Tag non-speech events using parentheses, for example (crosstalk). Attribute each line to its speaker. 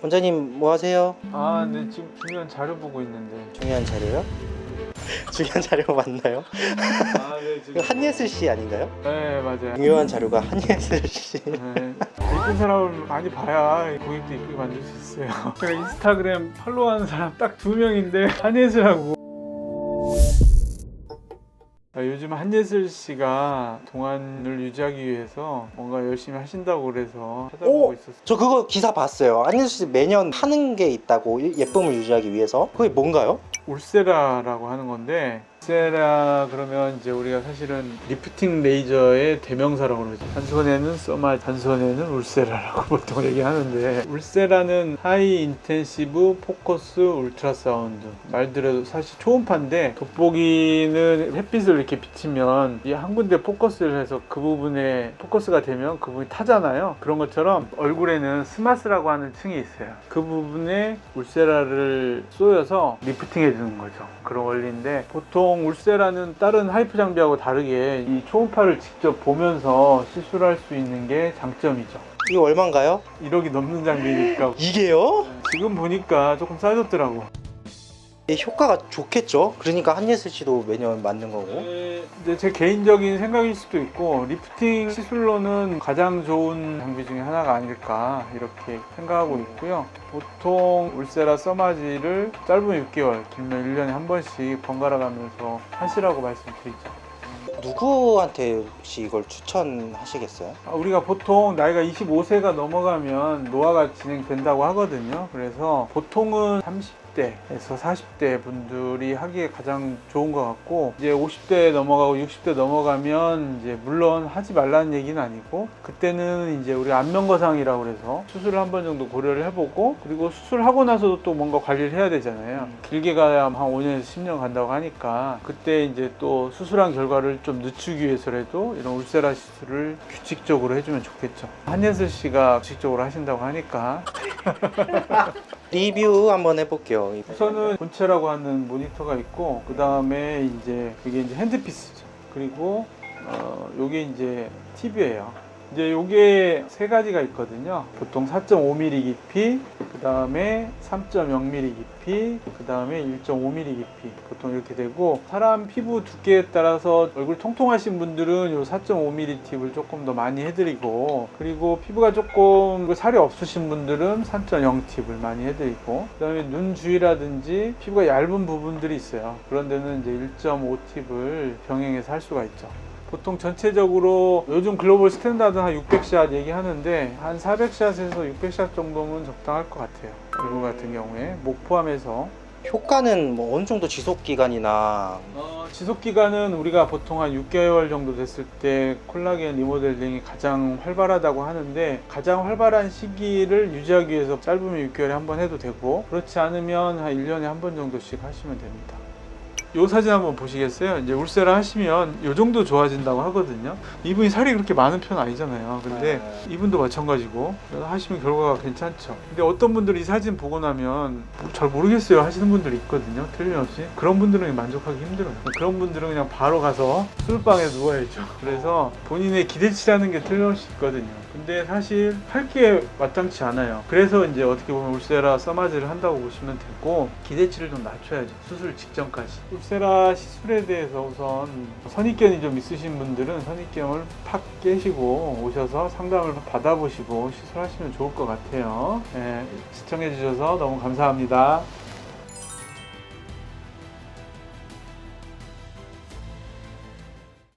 Speaker 1: 원장님 뭐 하세요?
Speaker 2: 아, 네 지금 중요한 자료 보고 있는데.
Speaker 1: 중요한 자료요? (laughs) 중요한 자료 맞나요?
Speaker 2: 아, 네 지금.
Speaker 1: 한예슬 씨 아닌가요?
Speaker 2: 네 맞아요.
Speaker 1: 중요한 자료가 한예슬 씨.
Speaker 2: 네. 이쁜 사람을 많이 봐야 고객도 이쁘게 만들 수 있어요. (laughs) 제가 인스타그램 팔로우하는 사람 딱 두 명인데 한예슬하고. 아, 요즘 한예슬 씨가 동안을 유지하기 위해서 뭔가 열심히 하신다고 그래서 찾아보고
Speaker 1: 오!
Speaker 2: 있었어요.
Speaker 1: 저 그거 기사 봤어요. 한예슬 씨 매년 하는 게 있다고 일- 예쁨을 유지하기 위해서. 그게 뭔가요?
Speaker 2: 울세라라고 하는 건데 울세라 그러면 이제 우리가 사실은 리프팅 레이저의 대명사라고 그러죠. 한 손에는 써마, 한 손에는 울세라라고 (laughs) 보통 얘기하는데 울세라는 하이 인텐시브 포커스 울트라 사운드 말들어도 사실 초음파인데 돋보기는 햇빛을 이렇게 비치면 이 한 군데 포커스를 해서 그 부분에 포커스가 되면 그 부분이 타잖아요. 그런 것처럼 얼굴에는 스마스라고 하는 층이 있어요. 그 부분에 울세라를 쏘여서 리프팅해 주는 거죠. 그런 원리인데 보통 울세라는 다른 하이프 장비하고 다르게 이 초음파를 직접 보면서 시술할 수 있는 게 장점이죠.
Speaker 1: 이거 얼마인가요?
Speaker 2: 1억이 넘는 장비니까
Speaker 1: 이게요?
Speaker 2: 지금 보니까 조금 싸졌더라고.
Speaker 1: 이 효과가 좋겠죠. 그러니까 한예슬 씨도 매년 맞는 거고.
Speaker 2: 네, 이제 제 개인적인 생각일 수도 있고 리프팅 시술로는 가장 좋은 장비 중에 하나가 아닐까 이렇게 생각하고 있고요. 보통 울세라 써마지를 짧으면 6개월, 길면 1년에 한 번씩 번갈아 가면서 하시라고 말씀드리죠.
Speaker 1: 누구한테 혹시 이걸 추천하시겠어요?
Speaker 2: 아, 우리가 보통 나이가 25세가 넘어가면 노화가 진행된다고 하거든요. 그래서 보통은 30 대에서 40대 분들이 하기에 가장 좋은 것 같고 이제 50대 넘어가고 60대 넘어가면 이제 물론 하지 말라는 얘기는 아니고 그때는 이제 우리 안면거상이라고 그래서 수술을 한 번 정도 고려를 해보고 그리고 수술하고 나서도 또 뭔가 관리를 해야 되잖아요. 길게 가야 한 5년에서 10년 간다고 하니까 그때 이제 또 수술한 결과를 좀 늦추기 위해서라도 이런 울세라 시술을 규칙적으로 해주면 좋겠죠. 한예슬 씨가 규칙적으로 하신다고 하니까 (laughs)
Speaker 1: 리뷰 한번 해볼게요.
Speaker 2: 우선은 본체라고 하는 모니터가 있고 그 다음에 이제 이게 이제 핸드피스죠. 그리고 어 요게 이제 TV예요. 이제 요게 세 가지가 있거든요. 보통 4.5mm 깊이, 그 다음에 3.0mm 깊이, 그 다음에 1.5mm 깊이 보통 이렇게 되고 사람 피부 두께에 따라서 얼굴 통통하신 분들은 요 4.5mm 팁을 조금 더 많이 해드리고 그리고 피부가 조금 살이 없으신 분들은 3.0 팁을 많이 해드리고 그 다음에 눈 주위라든지 피부가 얇은 부분들이 있어요. 그런 데는 이제 1.5 팁을 병행해서 할 수가 있죠. 보통 전체적으로 요즘 글로벌 스탠다드는 한 600샷 얘기하는데 한 400샷에서 600샷 정도면 적당할 것 같아요. 이거 같은 경우에 목 포함해서
Speaker 1: 효과는 뭐 어느 정도 지속 기간이나
Speaker 2: 어, 지속 기간은 우리가 보통 한 6개월 정도 됐을 때 콜라겐 리모델링이 가장 활발하다고 하는데 가장 활발한 시기를 유지하기 위해서 짧으면 6개월에 한 번 해도 되고 그렇지 않으면 한 1년에 한 번 정도씩 하시면 됩니다. 이 사진 한번 보시겠어요? 이제 울세라 하시면 이 정도 좋아진다고 하거든요. 이분이 살이 그렇게 많은 편 아니잖아요. 근데 이분도 마찬가지고 하시면 결과가 괜찮죠. 근데 어떤 분들이 이 사진 보고 나면 뭐잘 모르겠어요 하시는 분들이 있거든요. 틀림없이 그런 분들은 만족하기 힘들어요. 그런 분들은 그냥 바로 가서 술방에 누워야죠. 그래서 본인의 기대치라는 게 틀림없이 있거든요. 근데 사실 할 게 마땅치 않아요. 그래서 이제 어떻게 보면 울세라 써마지를 한다고 보시면 되고 기대치를 좀 낮춰야죠. 수술 직전까지. 울세라 시술에 대해서 우선 선입견이 좀 있으신 분들은 선입견을 팍 깨시고 오셔서 상담을 받아보시고 시술하시면 좋을 것 같아요. 예, 시청해 주셔서 너무 감사합니다.